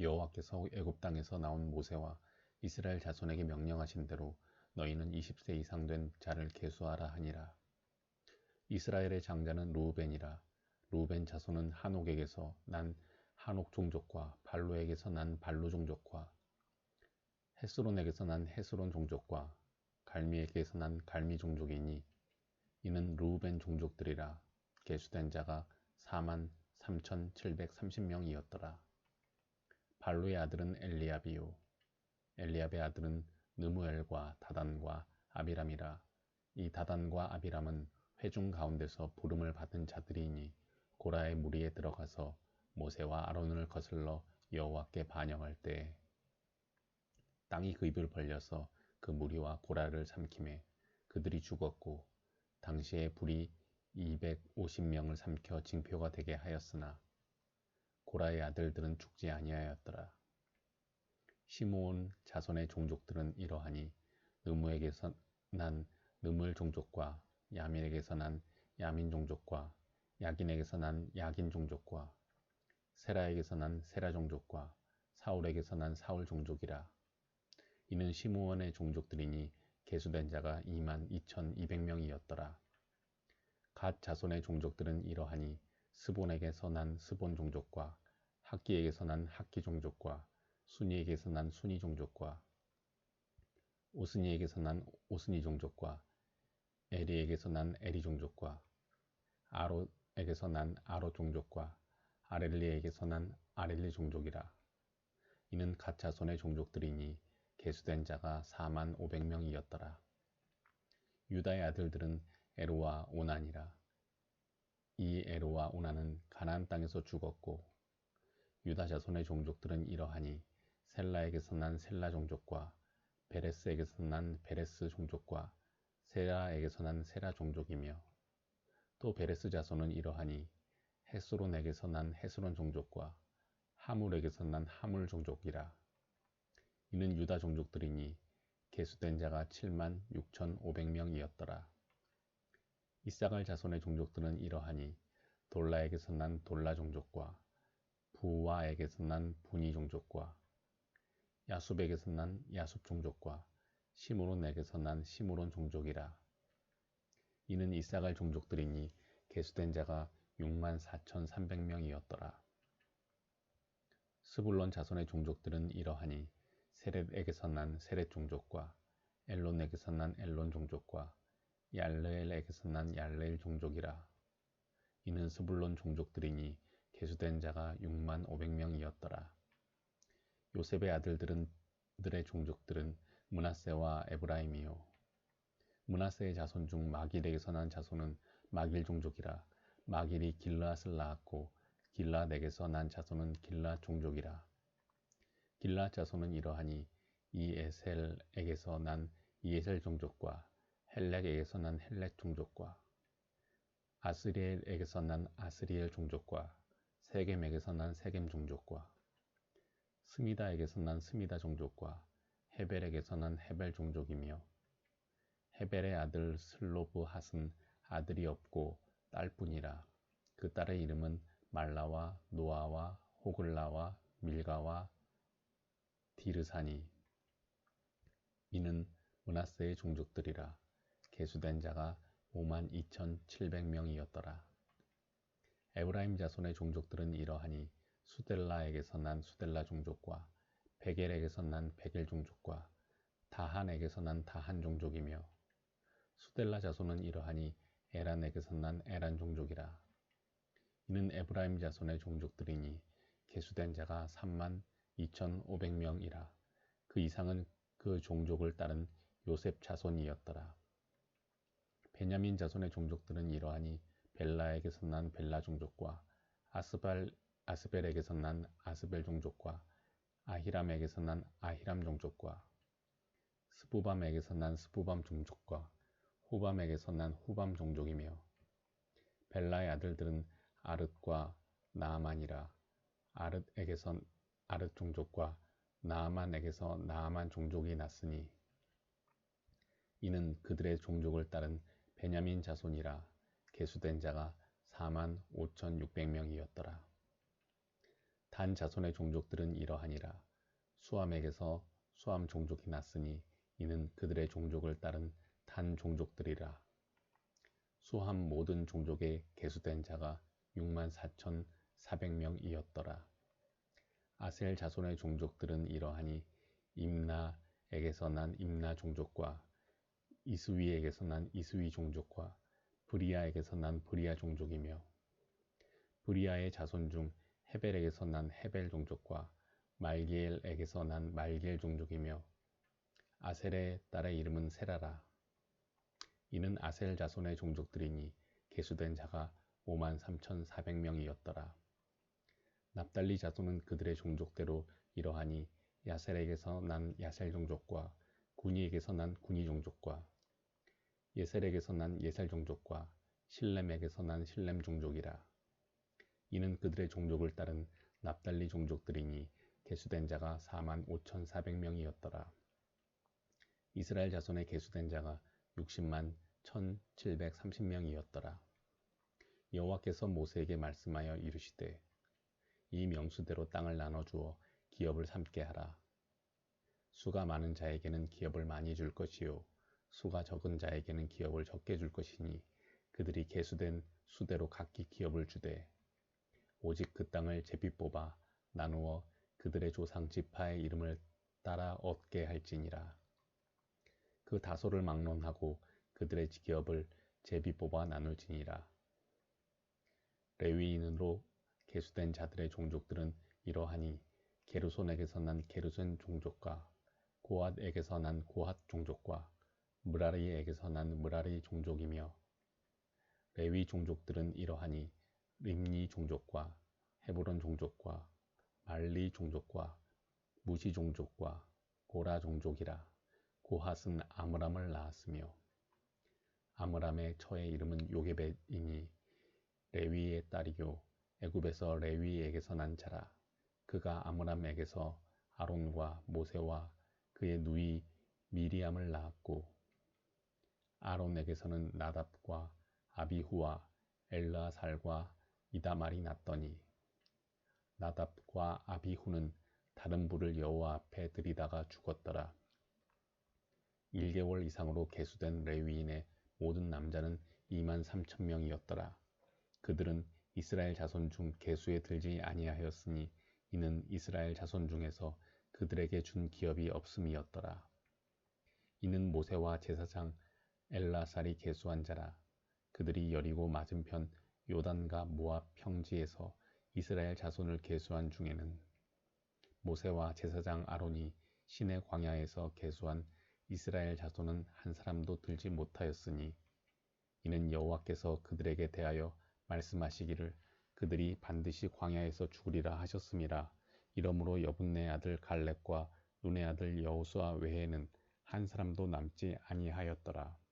여호와께서 애굽 땅에서 나온 모세와 이스라엘 자손에게 명령하신 대로 너희는 20세 이상 된 자를 계수하라 하니라. 이스라엘의 장자는 루벤이라. 루벤 자손은 한옥에게서 난 한옥 종족과 발로에게서 난 발로 종족과 헤스론에게서 난 헤스론 종족과 갈미에게서 난 갈미 종족이니 이는 루벤 종족들이라 계수된 자가 4만 3,730명이었더라. 발루의 아들은 엘리압이요. 엘리압의 아들은 느무엘과 다단과 아비람이라. 이 다단과 아비람은 회중 가운데서 부름을 받은 자들이니 고라의 무리에 들어가서 모세와 아론을 거슬러 여호와께 반영할 때 땅이 그 입을 벌려서 그 무리와 고라를 삼킴에 그들이 죽었고 당시에 불이 250명을 삼켜 징표가 되게 하였으나 고라의 아들들은 죽지 아니하였더라. 시므온 자손의 종족들은 이러하니 느무에게서 난 느물 종족과 야민에게서 난 야민 종족과 야긴에게서 난 야긴 종족과 세라에게서 난 세라 종족과 사울에게서 난 사울 종족이라. 이는 시므온의 종족들이니 계수된 자가 2만 2,200명이었더라. 갓 자손의 종족들은 이러하니 스본에게서 난 스본 종족과 학기에게서 난 학기 종족과 순이에게서 난 순이 종족과 오스니에게서 난 오스니 종족과 에리에게서 난 에리 종족과 아롯에게서 난 아롯 종족과 아렐리에게서 난 아렐리 종족이라. 이는 갓 자손의 종족들이니 계수된 자가 4만 500명이었더라. 유다의 아들들은 에로와 오난이라. 이 에로와 오나는 가나안 땅에서 죽었고 유다 자손의 종족들은 이러하니 셀라에게서 난 셀라 종족과 베레스에게서 난 베레스 종족과 세라에게서 난 세라 종족이며 또 베레스 자손은 이러하니 헤스론에게서 난 헤스론 종족과 하물에게서 난 하물 종족이라. 이는 유다 종족들이니 계수된 자가 7만 6천5백명이었더라. 이사갈 자손의 종족들은 이러하니 돌라에게서 난 돌라 종족과 부와에게서 난 분이 종족과 야숲에게서 난 야숲 종족과 시므론에게서 난 시므론 종족이라. 이는 이사갈 종족들이니 계수된 자가 6만 4천3백명이었더라. 스불론 자손의 종족들은 이러하니 세렛에게서 난 세렛 종족과 엘론에게서 난 엘론 종족과 얄르엘에게서 난 얄르엘 종족이라. 이는 스불론 종족들이니 계수된 자가 6만 500명이었더라. 요셉의 아들들은 들의 종족들은 문하세와 에브라임이요. 문하세의 자손 중 마길에게서 난 자손은 마길 종족이라. 마길이 길라앗을 낳았고 길라덱에서 난 자손은 길라 종족이라. 길라 자손은 이러하니 이에셀에게서 난 이에셀 종족과 헬렉에게서 난 헬렉 종족과 아스리엘에게서 난 아스리엘 종족과 세겜에게서 난 세겜 종족과 스미다에게서 난 스미다 종족과 헤벨에게서 난 헤벨 종족이며 헤벨의 아들 슬로브 핫은 아들이 없고 딸뿐이라. 그 딸의 이름은 말라와 노아와 호글라와 밀가와 디르사니. 이는 문하세의 종족들이라. 계수된 자가 5만 2,700명이었더라. 에브라임 자손의 종족들은 이러하니 수델라에게서 난 수델라 종족과 베겔에게서 난 베겔 종족과 다한에게서 난 다한 종족이며 수델라 자손은 이러하니 에란에게서 난 에란 종족이라. 이는 에브라임 자손의 종족들이니 계수된 자가 3만 2,500명이라. 그 이상은 그 종족을 따른 요셉 자손이었더라. 베냐민 자손의 종족들은 이러하니 벨라에게서 난 벨라 종족과 아스발, 아스벨에게서 난 아스벨 종족과 아히람에게서 난 아히람 종족과 스부밤에게서 난 스부밤 종족과 후밤에게서 난 후밤 종족이며 벨라의 아들들은 아릇과 나아만이라 아릇에게서 아릇 종족과 나아만에게서 나아만 종족이 났으니 이는 그들의 종족을 따른 베냐민 자손이라 계수된 자가 4만 5천6백명이었더라. 단 자손의 종족들은 이러하니라. 수암에게서 수암 종족이 났으니 이는 그들의 종족을 따른 단 종족들이라. 수함 모든 종족에 계수된 자가 6만 4천 4백명이었더라. 아셀 자손의 종족들은 이러하니 임나에게서 난 임나 종족과 이스위에게서 난 이스위 종족과 브리아에게서 난 브리아 종족이며 브리아의 자손 중 헤벨에게서 난 헤벨 종족과 말기엘에게서 난 말기엘 종족이며 아셀의 딸의 이름은 세라라. 이는 아셀 자손의 종족들이니 계수된 자가 5만 3천 4백명이었더라. 납달리 자손은 그들의 종족대로 이러하니 야셀에게서 난 야셀 종족과 군이에게서 난 군이 종족과 예셀에게서 난 예셀 종족과 실렘에게서 난 실렘 종족이라. 이는 그들의 종족을 따른 납달리 종족들이니 계수된 자가 4만 5천 4백명이었더라. 이스라엘 자손의 계수된 자가 60만 1,730명이었더라. 여호와께서 모세에게 말씀하여 이르시되 이 명수대로 땅을 나눠주어 기업을 삼게 하라. 수가 많은 자에게는 기업을 많이 줄 것이요 수가 적은 자에게는 기업을 적게 줄 것이니 그들이 계수된 수대로 각기 기업을 주되 오직 그 땅을 제비 뽑아 나누어 그들의 조상 지파의 이름을 따라 얻게 할지니라. 그 다소를 막론하고 그들의 기업을 제비 뽑아 나눌지니라. 레위인으로 계수된 자들의 종족들은 이러하니 게르손에게서 난 게르손 종족과 고앗에게서 난 고앗 종족과 무라리에게서 난 무라리 종족이며 레위 종족들은 이러하니 림니 종족과 헤브론 종족과 말리 종족과 무시 종족과 고라 종족이라. 고핫은 아므람을 낳았으며 아므람의 처의 이름은 요게벳이니 레위의 딸이요. 애굽에서 레위에게서 난 자라. 그가 아므람에게서 아론과 모세와 그의 누이 미리암을 낳았고 아론에게서는 나답과 아비후와 엘라살과 이다말이 났더니 나답과 아비후는 다른 불을 여호와 앞에 들이다가 죽었더라. 1개월 이상으로 계수된 레위인의 모든 남자는 2만 3천 명이었더라. 그들은 이스라엘 자손 중 계수에 들지 아니하였으니 이는 이스라엘 자손 중에서 그들에게 준 기업이 없음이었더라. 이는 모세와 제사장 엘라살이 계수한 자라. 그들이 여리고 맞은편 요단과 모압 평지에서 이스라엘 자손을 계수한 중에는 모세와 제사장 아론이 신의 광야에서 계수한 이스라엘 자손은 한 사람도 들지 못하였으니 이는 여호와께서 그들에게 대하여 말씀하시기를 그들이 반드시 광야에서 죽으리라 하셨음이라 이러므로 여분네 아들 갈렙과 눈의 아들 여호수아 외에는 한 사람도 남지 아니하였더라.